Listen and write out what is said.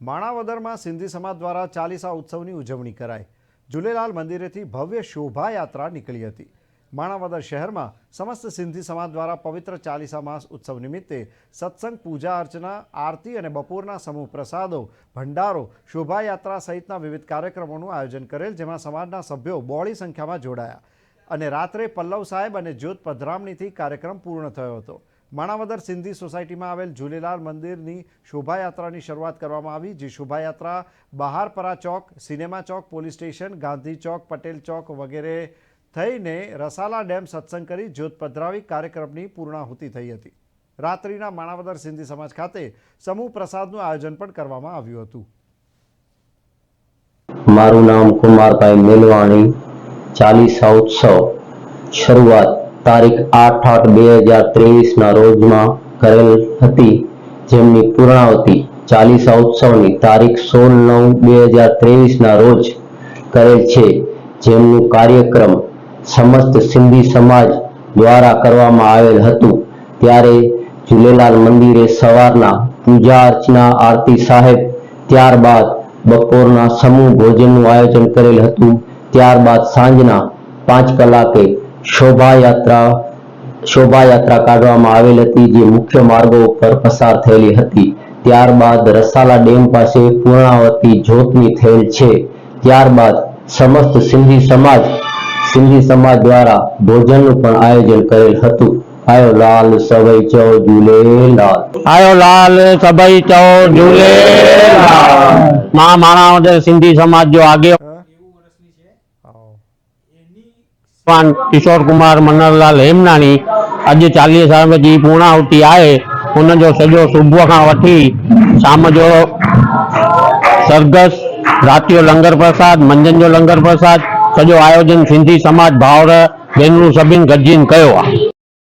માણાવદરમાં સિંધી સમાજ દ્વારા ચાલીસા ઉત્સવની ઉજવણી કરાઈ. ઝૂલેલાલ મંદિરેથી ભવ્ય શોભાયાત્રા નીકળી હતી. માણાવદર શહેરમાં સમસ્ત સિંધી સમાજ દ્વારા પવિત્ર ચાલીસા માસ ઉત્સવ નિમિત્તે સત્સંગ, પૂજા અર્ચના, આરતી અને બપોરના સમૂહ પ્રસાદો, ભંડારો, શોભાયાત્રા સહિતના વિવિધ કાર્યક્રમોનું આયોજન કરેલ, જેમાં સમાજના સભ્યો બહોળી સંખ્યામાં જોડાયા. અને રાત્રે પલ્લવ સાહેબ અને જ્યોત પધરામણીથી કાર્યક્રમ પૂર્ણ થયો હતો. માણાવદર સિંધી સોસાયટીમાં આવેલ ઝૂલેલાલ મંદિરની શોભાયાત્રાની શરૂઆત કરવામાં આવી, જે શોભાયાત્રા બહારપરા ચોક, સિનેમા ચોક, પોલીસ સ્ટેશન, ગાંધી ચોક, પટેલ ચોક વગેરે થઈને રસાલા ડેમ સત્સંગ કરી જ્યોત પધરાવી કાર્યક્રમની પૂર્ણાહુતિ થઈ હતી. રાત્રિના માણાવદર સિંધી સમાજ ખાતે સમૂહ પ્રસાદનું આયોજન પણ કરવામાં આવ્યું હતું. મારું નામ કુમારભાઈ મેલવાણી, ચાલીસા ઉત્સવ શરૂઆત તારીખ આઠ આઠ બે હજાર ત્રેવીસના રોજમાં કરેલ હતી. જેમની પૂર્ણાવતી ચાલીસા ઉત્સવની તારીખ સોળ નવ બે હજાર ત્રેવીસના રોજ કરેલ છે. જેમનું કાર્યક્રમ સમસ્ત સિંધી સમાજ દ્વારા કરવામાં આવેલ હતું. ત્યારે ઝૂલેલાલ મંદિરે સવારના પૂજા અર્ચના આરતી સાહેબ ત્યારબાદ બપોરના સમૂહ ભોજનનું આયોજન કરેલ હતું. ત્યારબાદ સાંજના પાંચ કલાકે શોભાયાત્રા શોભાયાત્રા કાઢવામાં આવેલ હતી, જે મુખ્ય માર્ગો ઉપર પસાર થયેલી હતી. ત્યારબાદ રસાલા ડેમ પાસે પૂર્ણાવતી જ્યોતની થયેલ છે. ત્યારબાદ સમસ્ત સિંધી સમાજ સિંધી સમાજ દ્વારા ભોજનનું પણ આયોજન કરેલ હતું. આયો લાલ સભઈ ચૌ ઝૂલેલાલ આયો લાલ સભઈ ચૌ ઝૂલેલાલ મા માણાવદર સિંધી સમાજ જો આગે भगवान किशोर कुमार मनोहरलाल हेमनानी अॼु चालीह साल जी पूर्णाहुति आहे हुनजो सॼो सुबुह खां वठी शाम जो सरगस राति जो लंगर प्रसाद मंझंदि जो लंगर प्रसाद सॼो आयोजन सिंधी समाज भाउर भेनरूं सभिनि गॾिजीन कयो आहे